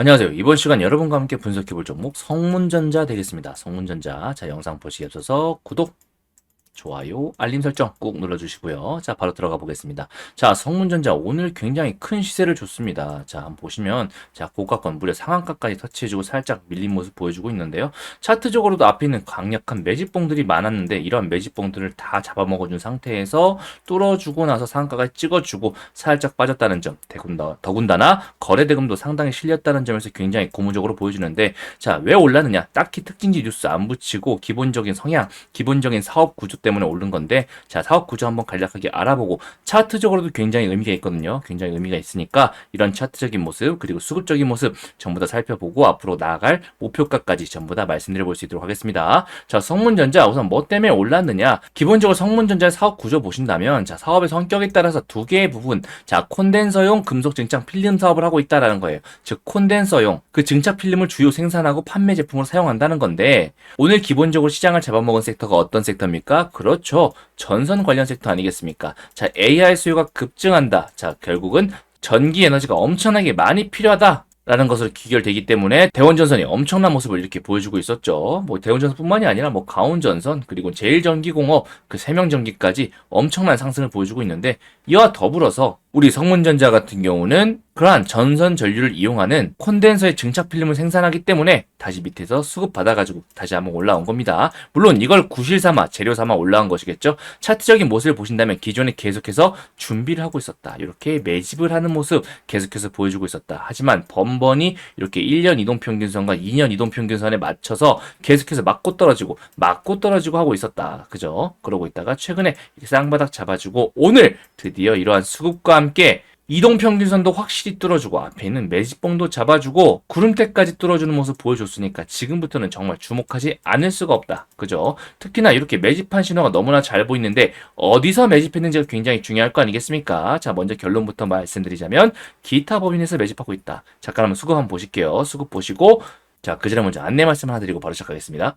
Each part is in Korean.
안녕하세요. 이번 시간 여러분과 함께 분석해 볼 종목 성문전자 되겠습니다. 성문전자. 자, 영상 보시기 앞서서 구독, 좋아요, 알림 설정 꼭 눌러주시고요. 자, 바로 들어가 보겠습니다. 자, 성문전자 오늘 굉장히 큰 시세를 줬습니다. 자, 한번 보시면, 자, 고가권 무려 상한가까지 터치해주고 살짝 밀린 모습 보여주고 있는데요. 차트적으로도 앞에 있는 강력한 매집봉들이 많았는데, 이런 매집봉들을 다 잡아먹어준 상태에서 뚫어주고 나서 상한가까지 찍어주고 살짝 빠졌다는 점, 더군다, 더군다나 거래대금도 상당히 실렸다는 점에서 굉장히 고무적으로 보여주는데, 자, 왜 올랐느냐? 딱히 특징지 뉴스 안 붙이고, 기본적인 성향, 기본적인 사업 구조 때 문에 오른 건데 자 사업 구조 한번 간략하게 알아보고 차트적으로도 굉장히 의미가 있거든요. 굉장히 의미가 있으니까 이런 차트적인 모습 그리고 수급적인 모습 전부 다 살펴보고 앞으로 나아갈 목표가까지 전부 다 말씀드려 볼 수 있도록 하겠습니다. 자 성문전자 우선 뭐 때문에 올랐느냐 기본적으로 성문전자의 사업 구조 보신다면 자 사업의 성격에 따라서 두 개의 부분 자 콘덴서용 금속 증착 필름 사업을 하고 있다라는 거예요. 즉 콘덴서용 그 증착 필름을 주요 생산하고 판매 제품으로 사용한다는 건데 오늘 기본적으로 시장을 잡아먹은 섹터가 어떤 섹터입니까? 그렇죠. 전선 관련 섹터 아니겠습니까? 자, AI 수요가 급증한다. 자, 결국은 전기 에너지가 엄청나게 많이 필요하다. 라는 것으로 기결되기 때문에 대원전선이 엄청난 모습을 이렇게 보여주고 있었죠. 뭐 대원전선뿐만이 아니라 뭐 가온전선 그리고 제일전기공업 그 세명전기까지 엄청난 상승을 보여주고 있는데 이와 더불어서 우리 성문전자 같은 경우는 그러한 전선 전류를 이용하는 콘덴서의 증착 필름을 생산하기 때문에 다시 밑에서 수급 받아가지고 다시 한번 올라온 겁니다. 물론 이걸 구실 삼아 재료 삼아 올라온 것이겠죠. 차트적인 모습을 보신다면 기존에 계속해서 준비를 하고 있었다. 이렇게 매집을 하는 모습 계속해서 보여주고 있었다. 하지만 번번이 이렇게 1년 이동 평균선과 2년 이동 평균선에 맞춰서 계속해서 맞고 떨어지고 맞고 떨어지고 하고 있었다. 그죠? 그러고 있다가 최근에 쌍바닥 잡아주고 오늘 드디어 이러한 수급과 함께 이동 평균선도 확실히 뚫어주고 앞에 있는 매집봉도 잡아주고 구름대까지 뚫어주는 모습 보여줬으니까 지금부터는 정말 주목하지 않을 수가 없다. 그죠? 특히나 이렇게 매집한 신호가 너무나 잘 보이는데 어디서 매집했는지가 굉장히 중요할 거 아니겠습니까? 자, 먼저 결론부터 말씀드리자면 기타 법인에서 매집하고 있다. 잠깐 한번 수급 한번 보실게요. 수급 보시고 자, 그 전에 먼저 안내 말씀 하나 드리고 바로 시작하겠습니다.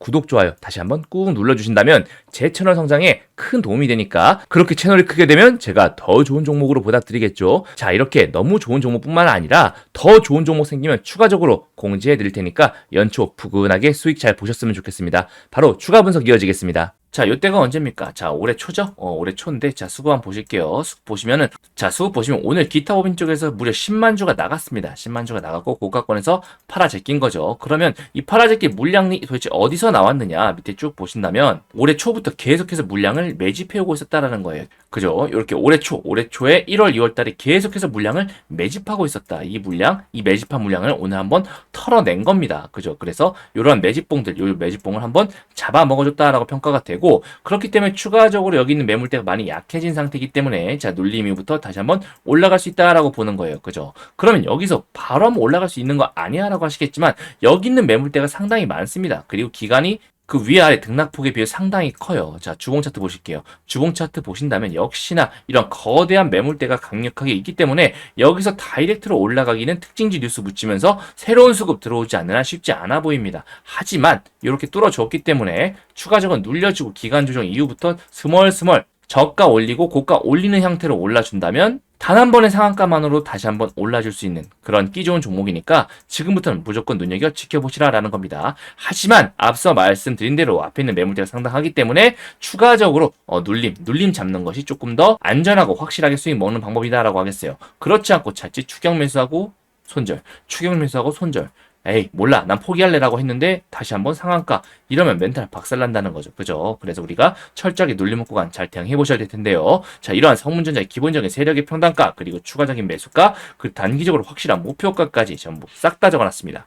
구독 좋아요 다시 한번 꾹 눌러주신다면 제 채널 성장에 큰 도움이 되니까 그렇게 채널이 크게 되면 제가 더 좋은 종목으로 보답드리겠죠. 자 이렇게 너무 좋은 종목뿐만 아니라 더 좋은 종목 생기면 추가적으로 공지해 드릴 테니까 연초 푸근하게 수익 잘 보셨으면 좋겠습니다. 바로 추가 분석 이어지겠습니다. 자, 요때가 언제입니까? 자, 올해 초죠? 어, 올해 초인데, 자, 수급 한번 보실게요. 수급 보시면은, 자, 수급 보시면 오늘 기타 법인 쪽에서 무려 10만 주가 나갔습니다. 10만 주가 나갔고, 고가권에서 팔아 제낀 거죠. 그러면 이 팔아 제낀 물량이 도대체 어디서 나왔느냐? 밑에 쭉 보신다면, 올해 초부터 계속해서 물량을 매집해오고 있었다라는 거예요. 그죠? 이렇게 올해 초, 올해 초에 1월, 2월 달에 계속해서 물량을 매집하고 있었다. 이 물량, 이 매집한 물량을 오늘 한번 털어낸 겁니다. 그죠? 그래서 이런 매집봉들, 요 매집봉을 한번 잡아 먹어줬다라고 평가가 되고, 그렇기 때문에 추가적으로 여기 있는 매물대가 많이 약해진 상태이기 때문에 자 눌림 이후부터 다시 한번 올라갈 수 있다라고 보는 거예요. 그죠? 그러면 여기서 바로 한번 올라갈 수 있는 거 아니야라고 하시겠지만 여기 있는 매물대가 상당히 많습니다. 그리고 기간 이 그 위아래 등락폭에 비해 상당히 커요. 자, 주봉 차트 보실게요. 주봉 차트 보신다면 역시나 이런 거대한 매물대가 강력하게 있기 때문에 여기서 다이렉트로 올라가기는 특징지 뉴스 붙이면서 새로운 수급 들어오지 않는 한 쉽지 않아 보입니다. 하지만 이렇게 뚫어줬기 때문에 추가적으로 눌려주고 기간 조정 이후부터 스멀스멀 저가 올리고 고가 올리는 형태로 올라준다면 단 한 번의 상한가만으로 다시 한번 올라줄 수 있는 그런 끼 좋은 종목이니까 지금부터는 무조건 눈여겨 지켜보시라라는 겁니다. 하지만 앞서 말씀드린 대로 앞에 있는 매물대가 상당하기 때문에 추가적으로 어, 눌림, 눌림 잡는 것이 조금 더 안전하고 확실하게 수익 먹는 방법이다라고 하겠어요. 그렇지 않고 자칫 추격 매수하고 손절, 추격 매수하고 손절. 에이 몰라. 난 포기할래라고 했는데 다시 한번 상한가. 이러면 멘탈 박살난다는 거죠. 그죠? 그래서 우리가 철저하게 눌림 구간 잘 대응해 보셔야 될 텐데요. 자 이러한 성문전자의 기본적인 세력의 평단가 그리고 추가적인 매수가 그 단기적으로 확실한 목표가까지 전부 싹 다 적어놨습니다